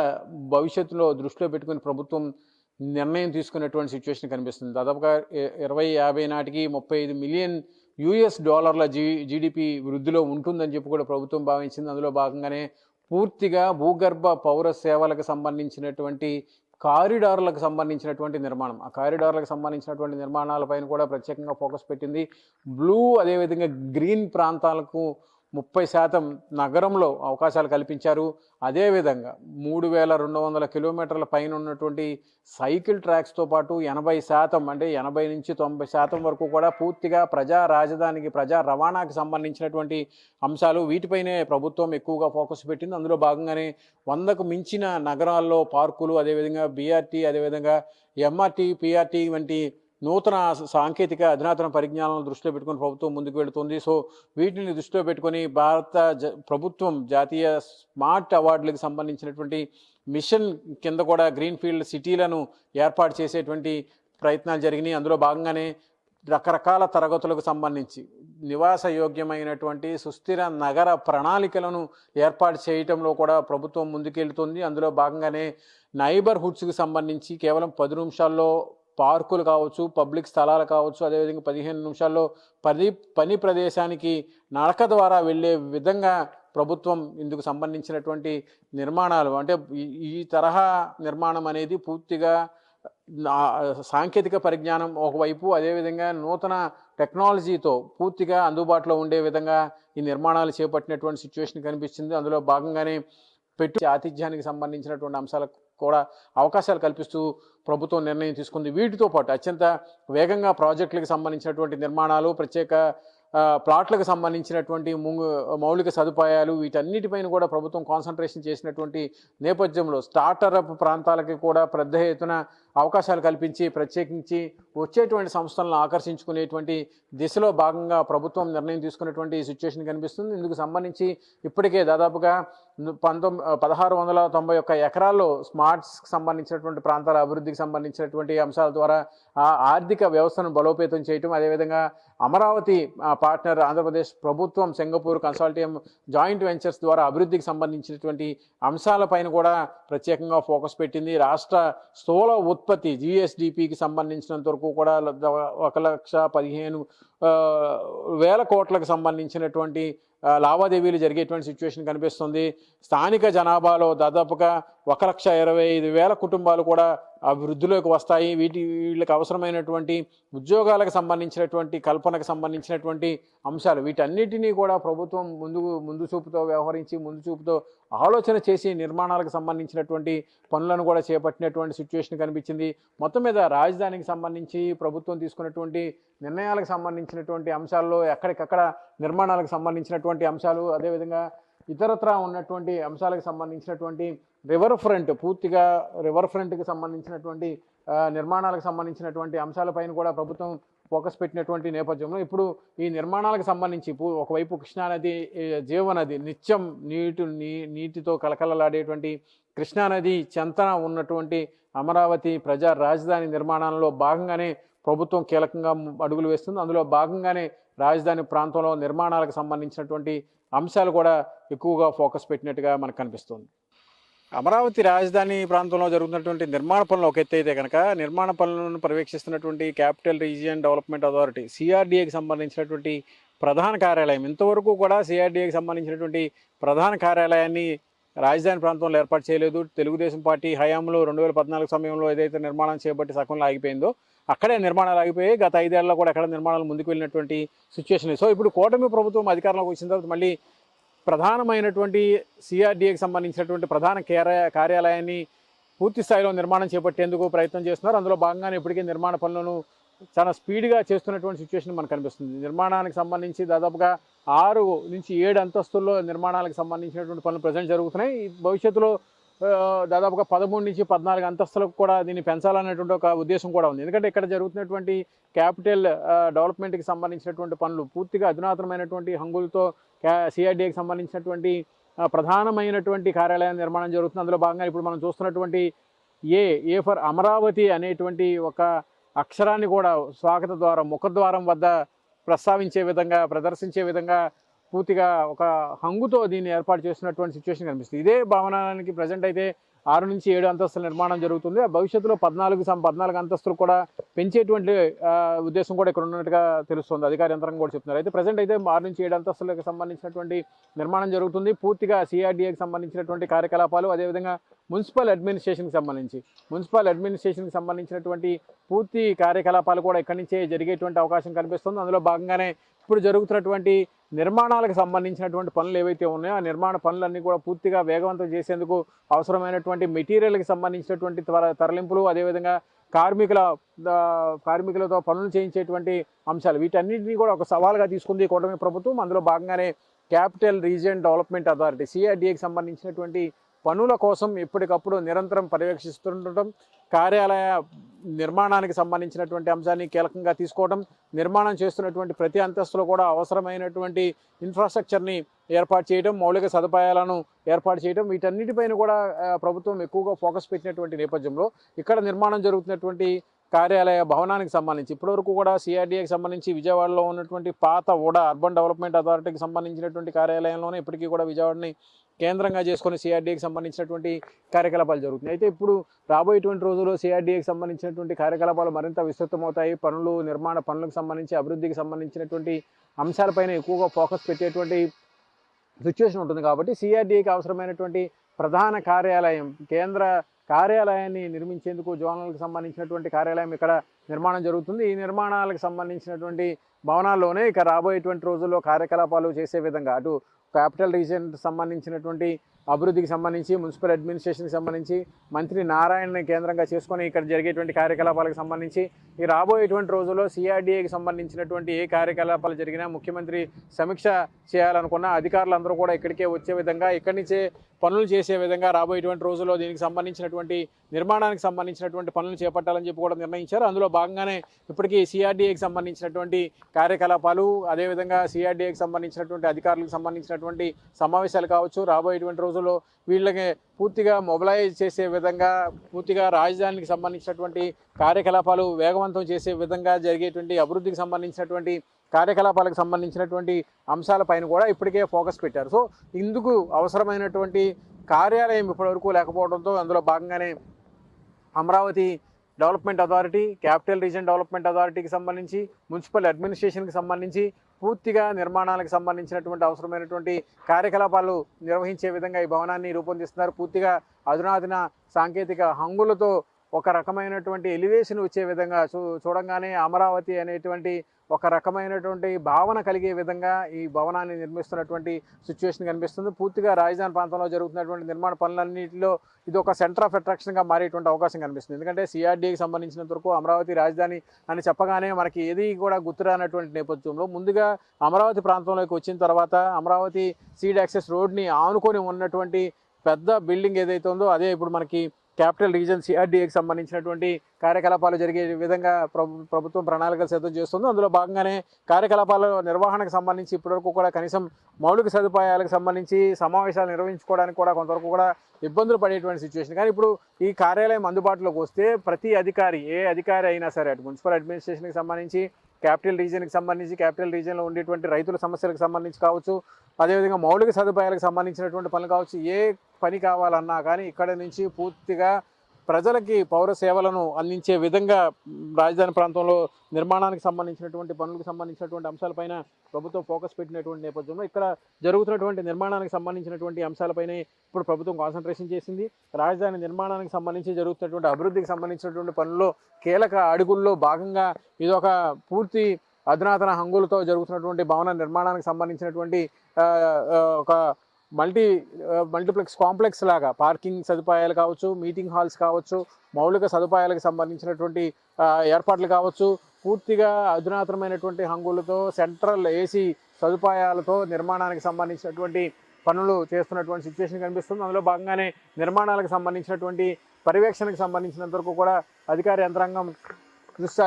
Speaker 2: భవిష్యత్తులో దృష్టిలో పెట్టుకుని ప్రభుత్వం నిర్ణయం తీసుకున్నటువంటి సిచ్యువేషన్ కనిపిస్తుంది. దాదాపుగా ఇరవై యాభై నాటికి ముప్పై ఐదు మిలియన్ యుఎస్ డాలర్ల జీ జీడిపి వృద్ధిలో ఉంటుందని చెప్పి కూడా ప్రభుత్వం భావించింది. అందులో భాగంగానే పూర్తిగా భూగర్భ పౌర సేవలకు సంబంధించినటువంటి కారిడార్లకు సంబంధించినటువంటి నిర్మాణం. ఆ కారిడార్లకు సంబంధించినటువంటి నిర్మాణాలపైన కూడా ప్రత్యేకంగా ఫోకస్ పెట్టింది. బ్లూ అదేవిధంగా గ్రీన్ ప్రాంతాలకు ముప్పై శాతం నగరంలో అవకాశాలు కల్పించారు. అదేవిధంగా మూడు వేల రెండు వందల కిలోమీటర్ల పైన ఉన్నటువంటి సైకిల్ ట్రాక్స్తో పాటు ఎనభై శాతం అంటే ఎనభై నుంచి తొంభై శాతం వరకు కూడా పూర్తిగా ప్రజా రాజధానికి ప్రజా రవాణాకి సంబంధించినటువంటి అంశాలు వీటిపైనే ప్రభుత్వం ఎక్కువగా ఫోకస్ పెట్టింది. అందులో భాగంగానే వందకు మించిన నగరాల్లో పార్కులు అదేవిధంగా బీఆర్టీ అదేవిధంగా ఎంఆర్టీ పీఆర్టీ వంటి నూతన సాంకేతిక అధునాతన పరిజ్ఞానాలను దృష్టిలో పెట్టుకుని ప్రభుత్వం ముందుకు వెళుతుంది. సో వీటిని దృష్టిలో పెట్టుకొని భారత జ ప్రభుత్వం జాతీయ స్మార్ట్ అవార్డులకు సంబంధించినటువంటి మిషన్ కింద కూడా గ్రీన్ ఫీల్డ్ సిటీలను ఏర్పాటు చేసేటువంటి ప్రయత్నాలు జరిగినాయి. అందులో భాగంగానే రకరకాల తరగతులకు సంబంధించి నివాస యోగ్యమైనటువంటి సుస్థిర నగర ప్రణాళికలను ఏర్పాటు చేయటంలో కూడా ప్రభుత్వం ముందుకెళ్తుంది. అందులో భాగంగానే నైబర్హుడ్స్కి సంబంధించి కేవలం పది నిమిషాల్లో పార్కులు కావచ్చు పబ్లిక్ స్థలాలు కావచ్చు అదేవిధంగా పదిహేను నిమిషాల్లో పని పని ప్రదేశానికి నడక ద్వారా వెళ్ళే విధంగా ప్రభుత్వం ఇందుకు సంబంధించినటువంటి నిర్మాణాలు అంటే ఈ- ఈ తరహా నిర్మాణం అనేది పూర్తిగా సాంకేతిక పరిజ్ఞానం ఒకవైపు అదేవిధంగా నూతన టెక్నాలజీతో పూర్తిగా అందుబాటులో ఉండే విధంగా ఈ నిర్మాణాలు చేపట్టినటువంటి సిచ్యువేషన్ కనిపిస్తుంది. అందులో భాగంగానే పెట్టి ఆతిథ్యానికి సంబంధించినటువంటి అంశాలకు కూడా అవకాశాలు కల్పిస్తూ ప్రభుత్వం నిర్ణయం తీసుకుంది. వీటితో పాటు అత్యంత వేగంగా ప్రాజెక్టులకు సంబంధించినటువంటి నిర్మాణాలు ప్రత్యేక ప్లాట్లకు సంబంధించినటువంటి ముంగు మౌలిక సదుపాయాలు వీటన్నిటిపైన కూడా ప్రభుత్వం కాన్సన్ట్రేషన్ చేసినటువంటి నేపథ్యంలో స్టార్టరప్ ప్రాంతాలకి కూడా పెద్ద ఎత్తున అవకాశాలు కల్పించి ప్రత్యేకించి వచ్చేటువంటి సంస్థలను ఆకర్షించుకునేటువంటి దిశలో భాగంగా ప్రభుత్వం నిర్ణయం తీసుకున్నటువంటి సిచ్యువేషన్ కనిపిస్తుంది. ఇందుకు సంబంధించి ఇప్పటికే దాదాపుగా పంతొమ్మిది పదహారు వందల తొంభై ఒక్క ఎకరాల్లో స్మార్ట్స్కి సంబంధించినటువంటి ప్రాంతాల అభివృద్ధికి సంబంధించినటువంటి అంశాల ద్వారా ఆ ఆర్థిక వ్యవస్థను బలోపేతం చేయటం అదేవిధంగా అమరావతి పార్ట్నర్ ఆంధ్రప్రదేశ్ ప్రభుత్వం సింగపూర్ కన్సాల్టియం జాయింట్ వెంచర్స్ ద్వారా అభివృద్ధికి సంబంధించినటువంటి అంశాలపైన కూడా ప్రత్యేకంగా ఫోకస్ పెట్టింది. రాష్ట్ర స్థూల ఉత్పత్తి జిఎస్డిపికి సంబంధించినంత వరకు కూడా ఒక లక్ష పదిహేను వేల కోట్లకు సంబంధించినటువంటి లావాదేవీలు జరిగేటువంటి సిచ్యువేషన్ కనిపిస్తుంది. స్థానిక జనాభాలో దాదాపుగా ఒక లక్ష ఇరవై ఐదు వేల కుటుంబాలు కూడా అభివృద్ధిలోకి వస్తాయి. వీటి వీళ్ళకి అవసరమైనటువంటి ఉద్యోగాలకు సంబంధించినటువంటి కల్పనకు సంబంధించినటువంటి అంశాలు. వీటన్నిటినీ కూడా ప్రభుత్వం ముందు ముందు చూపుతో వ్యవహరించి ముందు చూపుతో ఆలోచన చేసి నిర్మాణాలకు సంబంధించినటువంటి పనులను కూడా చేపట్టినటువంటి సిచ్యువేషన్ కనిపించింది. మొత్తం మీద రాజధానికి సంబంధించి ప్రభుత్వం తీసుకున్నటువంటి నిర్ణయాలకు సంబంధించినటువంటి అంశాల్లో ఎక్కడికక్కడ నిర్మాణాలకు సంబంధించినటువంటి అంశాలు అదేవిధంగా ఇతరత్రా ఉన్నటువంటి అంశాలకు సంబంధించినటువంటి రివర్ ఫ్రంట్ పూర్తిగా రివర్ ఫ్రంట్కి సంబంధించినటువంటి నిర్మాణాలకు సంబంధించినటువంటి అంశాలపైన కూడా ప్రభుత్వం ఫోకస్ పెట్టినటువంటి నేపథ్యంలో ఇప్పుడు ఈ నిర్మాణాలకు సంబంధించి ఒకవైపు కృష్ణానది జీవనది నిత్యం నీటి నీ నీటితో కలకలలాడేటువంటి కృష్ణానది చెంతన ఉన్నటువంటి అమరావతి ప్రజా రాజధాని నిర్మాణంలో భాగంగానే ప్రభుత్వం కీలకంగా అడుగులు వేస్తుంది. అందులో భాగంగానే రాజధాని ప్రాంతంలో నిర్మాణాలకు సంబంధించినటువంటి అంశాలు కూడా ఎక్కువగా ఫోకస్ పెట్టినట్టుగా మనకు కనిపిస్తుంది. అమరావతి రాజధాని ప్రాంతంలో జరుగుతున్నటువంటి నిర్మాణ పనులు ఒక ఎత్తు అయితే కనుక నిర్మాణ పనులను పర్యవేక్షిస్తున్నటువంటి క్యాపిటల్ రీజియన్ డెవలప్మెంట్ అథారిటీ సిఆర్డీఏకి సంబంధించినటువంటి ప్రధాన కార్యాలయం. ఇంతవరకు కూడా సిఆర్డీఏకి సంబంధించినటువంటి ప్రధాన కార్యాలయాన్ని రాజధాని ప్రాంతంలో ఏర్పాటు చేయలేదు. తెలుగుదేశం పార్టీ హయాంలో రెండు వేల పద్నాలుగు సమయంలో ఏదైతే నిర్మాణం చేపట్టి సగంలో ఆగిపోయిందో అక్కడే నిర్మాణాలు ఆగిపోయి గత ఐదేళ్ళలో కూడా అక్కడ నిర్మాణాలు ముందుకు వెళ్ళినటువంటి సిచ్యువేషన్ సో ఇప్పుడు కూటమి ప్రభుత్వం అధికారంలోకి వచ్చిన తర్వాత మళ్ళీ ప్రధానమైనటువంటి సిఆర్డీఏకి సంబంధించినటువంటి ప్రధాన కార్యాలయాన్ని పూర్తి స్థాయిలో నిర్మాణం చేపట్టేందుకు ప్రయత్నం చేస్తున్నారు. అందులో భాగంగానే ఇప్పటికే నిర్మాణ పనులను చాలా స్పీడ్గా చేస్తున్నటువంటి సిచ్యువేషన్ మనకు కనిపిస్తుంది. నిర్మాణానికి సంబంధించి దాదాపుగా ఆరు నుంచి ఏడు అంతస్తుల్లో నిర్మాణాలకు సంబంధించినటువంటి పనులు ప్రజెంట్ జరుగుతున్నాయి. భవిష్యత్తులో దాదాపుగా పదమూడు నుంచి పద్నాలుగు అంతస్తులకు కూడా దీన్ని పెంచాలనేటువంటి ఒక ఉద్దేశం కూడా ఉంది. ఎందుకంటే ఇక్కడ జరుగుతున్నటువంటి క్యాపిటల్ డెవలప్మెంట్కి సంబంధించినటువంటి పనులు పూర్తిగా అధునాతనమైనటువంటి హంగులతో సిఆర్డీఏకి సంబంధించినటువంటి ప్రధానమైనటువంటి కార్యాలయం నిర్మాణం జరుగుతుంది. అందులో భాగంగా ఇప్పుడు మనం చూస్తున్నటువంటి ఏ ఏ ఫర్ అమరావతి అనేటువంటి ఒక అక్షరాన్ని కూడా స్వాగత ద్వారం ముఖద్వారం వద్ద ప్రస్తావించే విధంగా ప్రదర్శించే విధంగా పూర్తిగా ఒక హంగుతో దీన్ని ఏర్పాటు చేస్తున్నటువంటి సిచ్యువేషన్ కనిపిస్తుంది. ఇదే భవనానికి ప్రజెంట్ అయితే ఆరు నుంచి ఏడు అంతస్తుల నిర్మాణం జరుగుతుంది. భవిష్యత్తులో పద్నాలుగు సం పద్నాలుగు అంతస్తులు కూడా పెంచేటువంటి ఉద్దేశం కూడా ఇక్కడ ఉన్నట్టుగా తెలుస్తుంది. అధికార యంత్రం కూడా చెప్తున్నారు. అయితే ప్రజెంట్ అయితే ఆరు నుంచి ఏడు అంతస్తులకు సంబంధించినటువంటి నిర్మాణం జరుగుతుంది. పూర్తిగా సిఆర్డీఏకి సంబంధించినటువంటి కార్యకలాపాలు అదేవిధంగా మున్సిపల్ అడ్మినిస్ట్రేషన్కి సంబంధించి మున్సిపల్ అడ్మినిస్ట్రేషన్కి సంబంధించినటువంటి పూర్తి కార్యకలాపాలు కూడా ఇక్కడి నుంచే జరిగేటువంటి అవకాశం కనిపిస్తుంది. అందులో భాగంగానే ఇప్పుడు జరుగుతున్నటువంటి నిర్మాణాలకు సంబంధించినటువంటి పనులు ఏవైతే ఉన్నాయో ఆ నిర్మాణ పనులన్నీ కూడా పూర్తిగా వేగవంతం చేసేందుకు అవసరమైనటువంటి మెటీరియల్కి సంబంధించినటువంటి త్వర తరలింపులు అదేవిధంగా కార్మికుల కార్మికులతో పనులు చేయించేటువంటి అంశాలు. వీటన్నిటిని కూడా ఒక సవాల్గా తీసుకుంది కూటమి ప్రభుత్వం. అందులో భాగంగానే క్యాపిటల్ రీజియన్ డెవలప్మెంట్ అథారిటీ సిఆర్డీఏకి సంబంధించినటువంటి పనుల కోసం ఎప్పటికప్పుడు నిరంతరం పర్యవేక్షిస్తుండటం కార్యాలయ నిర్మాణానికి సంబంధించినటువంటి అంశాన్ని కీలకంగా తీసుకోవడం నిర్మాణం చేస్తున్నటువంటి ప్రతి అంతస్తులో కూడా అవసరమైనటువంటి ఇన్ఫ్రాస్ట్రక్చర్ని ఏర్పాటు చేయడం మౌలిక సదుపాయాలను ఏర్పాటు చేయడం వీటన్నిటిపైన కూడా ప్రభుత్వం ఎక్కువగా ఫోకస్ పెట్టినటువంటి నేపథ్యంలో ఇక్కడ నిర్మాణం జరుగుతున్నటువంటి కార్యాలయ భవనానికి సంబంధించి ఇప్పటివరకు కూడా సిఆర్డీఏకి సంబంధించి విజయవాడలో ఉన్నటువంటి పాత ఓడ అర్బన్ డెవలప్మెంట్ అథారిటీకి సంబంధించినటువంటి కార్యాలయంలోనే ఇప్పటికీ కూడా విజయవాడని కేంద్రంగా చేసుకుని సిఆర్డీఏకి సంబంధించినటువంటి కార్యకలాపాలు జరుగుతున్నాయి. అయితే ఇప్పుడు రాబోయేటువంటి రోజుల్లో సిఆర్డీఏకి సంబంధించినటువంటి కార్యకలాపాలు మరింత విస్తృతమవుతాయి. పనులు నిర్మాణ పనులకు సంబంధించి అభివృద్ధికి సంబంధించినటువంటి అంశాలపైన ఎక్కువగా ఫోకస్ పెట్టేటువంటి సిచ్యువేషన్ ఉంటుంది కాబట్టి సిఆర్డీఏకి అవసరమైనటువంటి ప్రధాన కార్యాలయం కేంద్ర కార్యాలయాన్ని నిర్మించేందుకు జోనల్కి సంబంధించినటువంటి కార్యాలయం ఇక్కడ నిర్మాణం జరుగుతుంది. ఈ నిర్మాణాలకు సంబంధించినటువంటి భవనాల్లోనే ఇక రాబోయేటువంటి రోజుల్లో కార్యకలాపాలు చేసే విధంగా అటు క్యాపిటల్ రీజియన్ సంబంధించినటువంటి అభివృద్ధికి సంబంధించి మున్సిపల్ అడ్మినిస్ట్రేషన్కి సంబంధించి మంత్రి నారాయణని కేంద్రంగా చేసుకొని ఇక్కడ జరిగేటువంటి కార్యకలాపాలకు సంబంధించి ఈ రాబోయేటువంటి రోజుల్లో సిఆర్డీఏకి సంబంధించినటువంటి ఏ కార్యకలాపాలు జరిగినా ముఖ్యమంత్రి సమీక్ష చేయాలనుకున్న అధికారులందరూ కూడా ఇక్కడికే వచ్చే విధంగా ఇక్కడి నుంచే పనులు చేసే విధంగా రాబోయేటువంటి రోజుల్లో దీనికి సంబంధించినటువంటి నిర్మాణానికి సంబంధించినటువంటి పనులు చేపట్టాలని చెప్పి కూడా నిర్ణయించారు. అందులో భాగంగానే ఇప్పటికీ సిఆర్డీఏకి సంబంధించినటువంటి కార్యకలాపాలు అదేవిధంగా సిఆర్డీఏకి సంబంధించినటువంటి అధికారులకు సంబంధించినటువంటి సమావేశాలు కావచ్చు. రాబోయేటువంటి రోజు రోజుల్లో వీళ్ళకి పూర్తిగా మొబలైజ్ చేసే విధంగా పూర్తిగా రాజధానికి సంబంధించినటువంటి కార్యకలాపాలు వేగవంతం చేసే విధంగా జరిగేటువంటి అభివృద్ధికి సంబంధించినటువంటి కార్యకలాపాలకు సంబంధించినటువంటి అంశాలపైన కూడా ఇప్పటికే ఫోకస్ పెట్టారు. సో ఇందుకు అవసరమైనటువంటి కార్యాలయం ఇప్పటివరకు లేకపోవడంతో అందులో భాగంగానే Amaravati development authority capital region development అథారిటీకి సంబంధించి మున్సిపల్ అడ్మినిస్ట్రేషన్కి సంబంధించి పూర్తిగా నిర్మాణాలకు సంబంధించినటువంటి అవసరమైనటువంటి కార్యకలాపాలు నిర్వహించే విధంగా ఈ భవనాన్ని రూపొందిస్తున్నారు. పూర్తిగా అధునాధున సాంకేతిక హంగులతో ఒక రకమైనటువంటి ఎలివేషన్ వచ్చే విధంగా చూ చూడంగానే అమరావతి అనేటువంటి ఒక రకమైనటువంటి భావన కలిగే విధంగా ఈ భవనాన్ని నిర్మిస్తున్నటువంటి సిచ్యువేషన్ కనిపిస్తుంది. పూర్తిగా రాజధాని ప్రాంతంలో జరుగుతున్నటువంటి నిర్మాణ పనులన్నింటిలో ఇది ఒక సెంటర్ ఆఫ్ అట్రాక్షన్గా మారేటువంటి అవకాశం కనిపిస్తుంది. ఎందుకంటే సిఆర్డీకి సంబంధించినంత వరకు అమరావతి రాజధాని అని చెప్పగానే మనకి ఏది కూడా గుర్తురానటువంటి నేపథ్యంలో ముందుగా అమరావతి ప్రాంతంలోకి వచ్చిన తర్వాత అమరావతి సీడ్ యాక్సెస్ రోడ్ని ఆనుకొని ఉన్నటువంటి పెద్ద బిల్డింగ్ ఏదైతే ఉందో అదే ఇప్పుడు మనకి క్యాపిటల్ రీజన్ సిఆర్డీఏకి సంబంధించినటువంటి కార్యకలాపాలు జరిగే విధంగా ప్రభు ప్రభుత్వం ప్రణాళికలు సిద్ధం చేస్తుంది. అందులో భాగంగానే కార్యకలాపాల నిర్వహణకు సంబంధించి ఇప్పటివరకు కూడా కనీసం మౌలిక సదుపాయాలకు సంబంధించి సమావేశాలు నిర్వహించుకోవడానికి కూడా కొంతవరకు కూడా ఇబ్బందులు పడేటువంటి సిచ్యువేషన్ కానీ ఇప్పుడు ఈ కార్యాలయం అందుబాటులోకి వస్తే ప్రతి అధికారి ఏ అధికారి అయినా సరే అటు మున్సిపల్ అడ్మినిస్ట్రేషన్కి సంబంధించి క్యాపిటల్ రీజియన్కి సంబంధించి క్యాపిటల్ రీజియన్లో ఉండేటువంటి రైతుల సమస్యలకు సంబంధించి కావచ్చు అదేవిధంగా మౌలిక సదుపాయాలకు సంబంధించినటువంటి పనులు కావచ్చు ఏ పని కావాలన్నా కానీ ఇక్కడ నుంచి పూర్తిగా ప్రజలకి పౌర సేవలను అందించే విధంగా రాజధాని ప్రాంతంలో నిర్మాణానికి సంబంధించినటువంటి పనులకు సంబంధించినటువంటి అంశాలపైన ప్రభుత్వం ఫోకస్ పెట్టినటువంటి నేపథ్యంలో ఇక్కడ జరుగుతున్నటువంటి నిర్మాణానికి సంబంధించినటువంటి అంశాలపైనే ఇప్పుడు ప్రభుత్వం కాన్సన్ట్రేషన్ చేసింది. రాజధాని నిర్మాణానికి సంబంధించి జరుగుతున్నటువంటి అభివృద్ధికి సంబంధించినటువంటి పనుల్లో కీలక అడుగుల్లో భాగంగా ఇది ఒక పూర్తి అధునాతన హంగులతో జరుగుతున్నటువంటి భవన నిర్మాణానికి సంబంధించినటువంటి ఒక మల్టీ మల్టీప్లెక్స్ కాంప్లెక్స్ లాగా పార్కింగ్ సదుపాయాలు కావచ్చు మీటింగ్ హాల్స్ కావచ్చు మౌలిక సదుపాయాలకు సంబంధించినటువంటి ఏర్పాట్లు కావచ్చు పూర్తిగా అధునాతనమైనటువంటి హంగులతో సెంట్రల్ ఏసీ సదుపాయాలతో నిర్మాణానికి సంబంధించినటువంటి పనులు చేస్తున్నటువంటి సిచ్యువేషన్ కనిపిస్తుంది. అందులో భాగంగానే నిర్మాణాలకు సంబంధించినటువంటి పర్యవేక్షణకు సంబంధించినంత వరకు కూడా అధికార యంత్రాంగం దృష్టి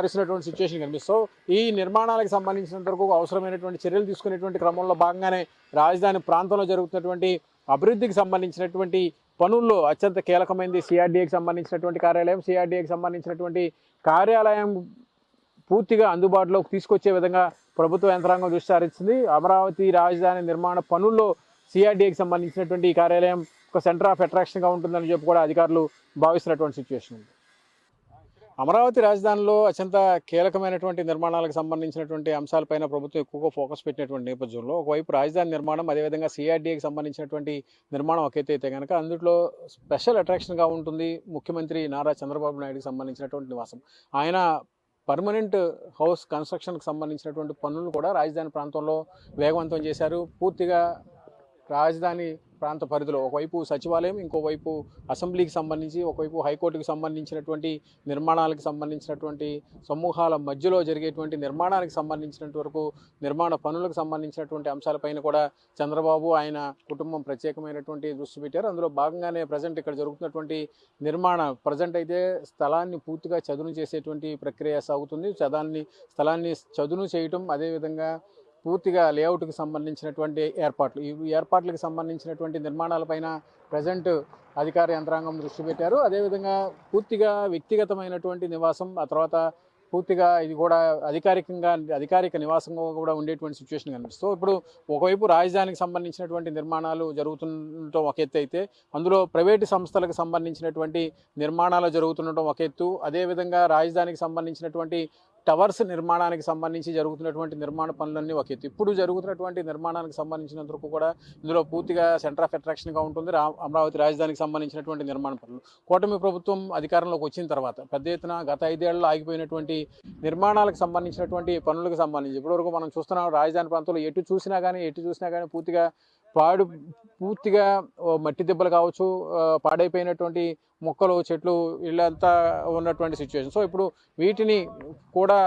Speaker 2: సిచ్యువేషన్ కనిపిస్తుంది. సో ఈ నిర్మాణాలకు సంబంధించినంత వరకు అవసరమైనటువంటి చర్యలు తీసుకునేటువంటి క్రమంలో భాగంగానే రాజధాని ప్రాంతంలో జరుగుతున్నటువంటి అభివృద్ధికి సంబంధించినటువంటి పనుల్లో అత్యంత కీలకమైనది సిఆర్డీఏకి సంబంధించినటువంటి కార్యాలయం. సిఆర్డీఏకి సంబంధించినటువంటి కార్యాలయం పూర్తిగా అందుబాటులోకి తీసుకొచ్చే విధంగా ప్రభుత్వ యంత్రాంగం దృష్టి సారించింది అమరావతి రాజధాని నిర్మాణ పనుల్లో సిఆర్డీఏకి సంబంధించినటువంటి ఈ కార్యాలయం ఒక సెంటర్ ఆఫ్ అట్రాక్షన్గా ఉంటుందని చెప్పి కూడా అధికారులు భావిస్తున్నటువంటి సిచ్యువేషన్ ఉంది. అమరావతి రాజధానిలో అత్యంత కీలకమైనటువంటి నిర్మాణాలకు సంబంధించినటువంటి అంశాలపైన ప్రభుత్వం ఎక్కువగా ఫోకస్ పెట్టినటువంటి నేపథ్యంలో ఒకవైపు రాజధాని నిర్మాణం అదేవిధంగా సిఆర్డీఏకి సంబంధించినటువంటి నిర్మాణం ఒకైతే అయితే కనుక అందులో స్పెషల్ అట్రాక్షన్గా ఉంటుంది ముఖ్యమంత్రి నారా చంద్రబాబు నాయుడుకి సంబంధించినటువంటి నివాసం. ఆయన పర్మనెంట్ హౌస్ కన్స్ట్రక్షన్కి సంబంధించినటువంటి పనులు కూడా రాజధాని ప్రాంతంలో వేగవంతం చేశారు. పూర్తిగా రాజధాని ప్రాంత పరిధిలో ఒకవైపు సచివాలయం ఇంకోవైపు అసెంబ్లీకి సంబంధించి ఒకవైపు హైకోర్టుకు సంబంధించినటువంటి నిర్మాణాలకు సంబంధించినటువంటి సమూహాల మధ్యలో జరిగేటువంటి నిర్మాణానికి సంబంధించినంత వరకు నిర్మాణ పనులకు సంబంధించినటువంటి అంశాలపైన కూడా చంద్రబాబు ఆయన కుటుంబం ప్రత్యేకమైనటువంటి దృష్టి పెట్టారు. అందులో భాగంగానే ప్రజెంట్ ఇక్కడ జరుగుతున్నటువంటి నిర్మాణ ప్రజెంట్ అయితే స్థలాన్ని పూర్తిగా చదును చేసేటువంటి ప్రక్రియ సాగుతుంది. చదాన్ని స్థలాన్ని చదును చేయటం అదేవిధంగా పూర్తిగా లేఅవుట్కి సంబంధించినటువంటి ఏర్పాట్లు. ఈ ఏర్పాట్లకు సంబంధించినటువంటి నిర్మాణాలపైన ప్రజెంట్ అధికార యంత్రాంగం దృష్టి పెట్టారు. అదేవిధంగా పూర్తిగా వ్యక్తిగతమైనటువంటి నివాసం ఆ తర్వాత పూర్తిగా ఇది కూడా అధికారికంగా అధికారిక నివాసంగా కూడా ఉండేటువంటి సిచ్యువేషన్ కనిపిస్తుంది. సో ఇప్పుడు ఒకవైపు రాజధానికి సంబంధించినటువంటి నిర్మాణాలు జరుగుతుండటం ఒక ఎత్తు అయితే అందులో ప్రైవేటు సంస్థలకు సంబంధించినటువంటి నిర్మాణాలు జరుగుతుండటం ఒక ఎత్తు. అదేవిధంగా రాజధానికి సంబంధించినటువంటి టవర్స్ నిర్మాణానికి సంబంధించి జరుగుతున్నటువంటి నిర్మాణ పనులన్నీ ఒక ఎత్తు. ఇప్పుడు జరుగుతున్నటువంటి నిర్మాణానికి సంబంధించినంత వరకు కూడా ఇందులో పూర్తిగా సెంటర్ ఆఫ్ అట్రాక్షన్గా ఉంటుంది. రా అమరావతి రాజధానికి సంబంధించినటువంటి నిర్మాణ పనులు. కూటమి ప్రభుత్వం అధికారంలోకి వచ్చిన తర్వాత పెద్ద ఎత్తున గత ఐదేళ్ళలో ఆగిపోయినటువంటి నిర్మాణాలకు సంబంధించినటువంటి పనులకు సంబంధించి ఇప్పటివరకు మనం చూస్తున్నాం రాజధాని ప్రాంతంలో ఎటు చూసినా కానీ ఎటు చూసినా కానీ పూర్తిగా పాడు పూర్తిగా మట్టి దెబ్బలు కావచ్చు పాడైపోయినటువంటి మొక్కలు చెట్లు ఇళ్ళంతా ఉన్నటువంటి సిచ్యువేషన్ సో ఇప్పుడు వీటిని కూడా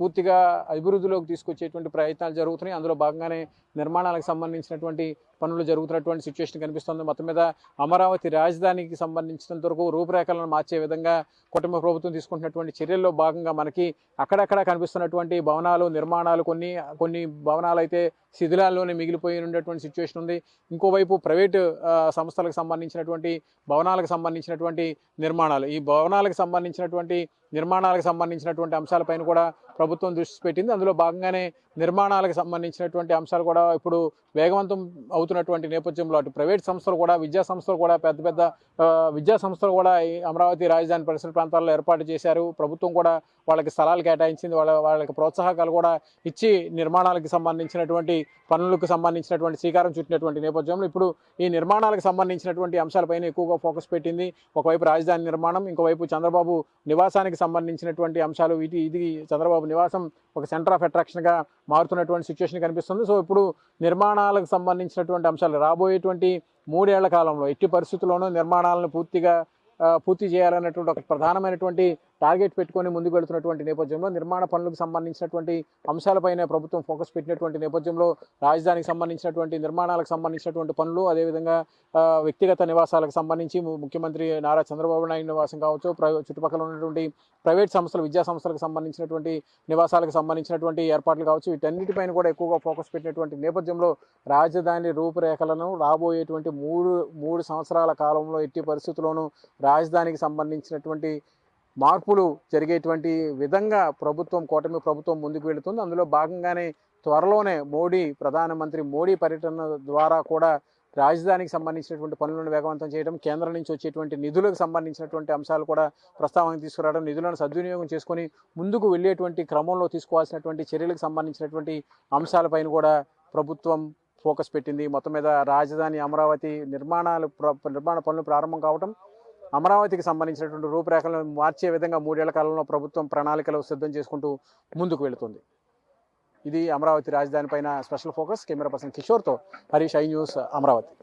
Speaker 2: పూర్తిగా అభివృద్ధిలోకి తీసుకొచ్చేటువంటి ప్రయత్నాలు జరుగుతున్నాయి. అందులో భాగంగానే నిర్మాణాలకు సంబంధించినటువంటి పనులు జరుగుతున్నటువంటి సిచ్యువేషన్ కనిపిస్తుంది. మొత్తం మీద అమరావతి రాజధానికి సంబంధించినంత వరకు రూపురేఖలను మార్చే విధంగా కుటుంబ ప్రభుత్వం తీసుకుంటున్నటువంటి చర్యల్లో భాగంగా మనకి అక్కడక్కడ కనిపిస్తున్నటువంటి భవనాలు నిర్మాణాలు కొన్ని కొన్ని భవనాలు అయితే శిథిలాల్లోనే మిగిలిపోయి ఉండేటువంటి సిచ్యువేషన్ ఉంది. ఇంకోవైపు ప్రైవేటు సంస్థలకు సంబంధించినటువంటి భవనాలకు సంబంధించినటువంటి నిర్మాణాలు. ఈ భవనాలకు సంబంధించినటువంటి నిర్మాణాలకు సంబంధించినటువంటి అంశాలపైన కూడా ప్రభుత్వం దృష్టి పెట్టింది. అందులో భాగంగానే నిర్మాణాలకు సంబంధించినటువంటి అంశాలు కూడా ఇప్పుడు వేగవంతం అవుతున్నటువంటి నేపథ్యంలో అటు ప్రైవేట్ సంస్థలు కూడా విద్యా సంస్థలు కూడా పెద్ద పెద్ద విద్యా సంస్థలు కూడా అమరావతి రాజధాని పరిసర ప్రాంతాల్లో ఏర్పాటు చేశారు. ప్రభుత్వం కూడా వాళ్ళకి స్థలాలు కేటాయించింది. వాళ్ళ వాళ్ళకి ప్రోత్సాహకాలు కూడా ఇచ్చి నిర్మాణాలకు సంబంధించినటువంటి పనులకు సంబంధించినటువంటి శ్రీకారం చుట్టినటువంటి నేపథ్యంలో ఇప్పుడు ఈ నిర్మాణాలకు సంబంధించినటువంటి అంశాలపైన ఎక్కువగా ఫోకస్ పెట్టింది. ఒకవైపు రాజధాని నిర్మాణం ఇంకోవైపు చంద్రబాబు నివాసానికి సంబంధించినటువంటి అంశాలు. వీటి ఇది చంద్రబాబు నివాసం ఒక సెంటర్ ఆఫ్ అట్రాక్షన్గా మారుతున్నటువంటి సిచ్యువేషన్ కనిపిస్తుంది. సో ఇప్పుడు నిర్మాణాలకు సంబంధించినటువంటి అంశాలు రాబోయేటువంటి మూడేళ్ళ కాలంలో ఎట్టి పరిస్థితుల్లోనూ నిర్మాణాలను పూర్తిగా పూర్తి చేయాలన్నటువంటి ఒక ప్రధానమైనటువంటి టార్గెట్ పెట్టుకొని ముందుకు వెళుతున్నటువంటి నేపథ్యంలో నిర్మాణ పనులకు సంబంధించినటువంటి అంశాలపైన ప్రభుత్వం ఫోకస్ పెట్టినటువంటి నేపథ్యంలో రాజధానికి సంబంధించినటువంటి నిర్మాణాలకు సంబంధించినటువంటి పనులు అదేవిధంగా వ్యక్తిగత నివాసాలకు సంబంధించి ముఖ్యమంత్రి నారా చంద్రబాబు నాయుడు నివాసం కావచ్చు ప్రైవే చుట్టుపక్కల ఉన్నటువంటి ప్రైవేట్ సంస్థలు విద్యా సంస్థలకు సంబంధించినటువంటి నివాసాలకు సంబంధించినటువంటి ఏర్పాట్లు కావచ్చు వీటన్నిటిపైన కూడా ఎక్కువగా ఫోకస్ పెట్టినటువంటి నేపథ్యంలో రాజధాని రూపురేఖలను రాబోయేటువంటి మూడు మూడు సంవత్సరాల కాలంలో ఎట్టి పరిస్థితుల్లోనూ రాజధానికి సంబంధించినటువంటి మార్పులు జరిగేటువంటి విధంగా ప్రభుత్వం కూటమి ప్రభుత్వం ముందుకు వెళుతుంది. అందులో భాగంగానే త్వరలోనే మోడీ ప్రధానమంత్రి మోడీ పర్యటన ద్వారా కూడా రాజధానికి సంబంధించినటువంటి పనులను వేగవంతం చేయడం కేంద్రం నుంచి వచ్చేటువంటి నిధులకు సంబంధించినటువంటి అంశాలు కూడా ప్రస్తావనకు తీసుకురావడం నిధులను సద్వినియోగం చేసుకొని ముందుకు వెళ్ళేటువంటి క్రమంలో తీసుకోవాల్సినటువంటి చర్యలకు సంబంధించినటువంటి అంశాలపైన కూడా ప్రభుత్వం ఫోకస్ పెట్టింది. మొత్తం మీద రాజధాని అమరావతి నిర్మాణాలు ప్ర- నిర్మాణ పనులు ప్రారంభం కావటం అమరావతికి సంబంధించినటువంటి రూపురేఖలను మార్చే విధంగా మూడేళ్ళ కాలంలో ప్రభుత్వం ప్రణాళికలు సిద్ధం చేసుకుంటూ ముందుకు వెళుతుంది. ఇది అమరావతి రాజధాని పైన స్పెషల్ ఫోకస్. కెమెరా పర్సన్ కిషోర్తో హరీష్ ఐ న్యూస్ అమరావతి.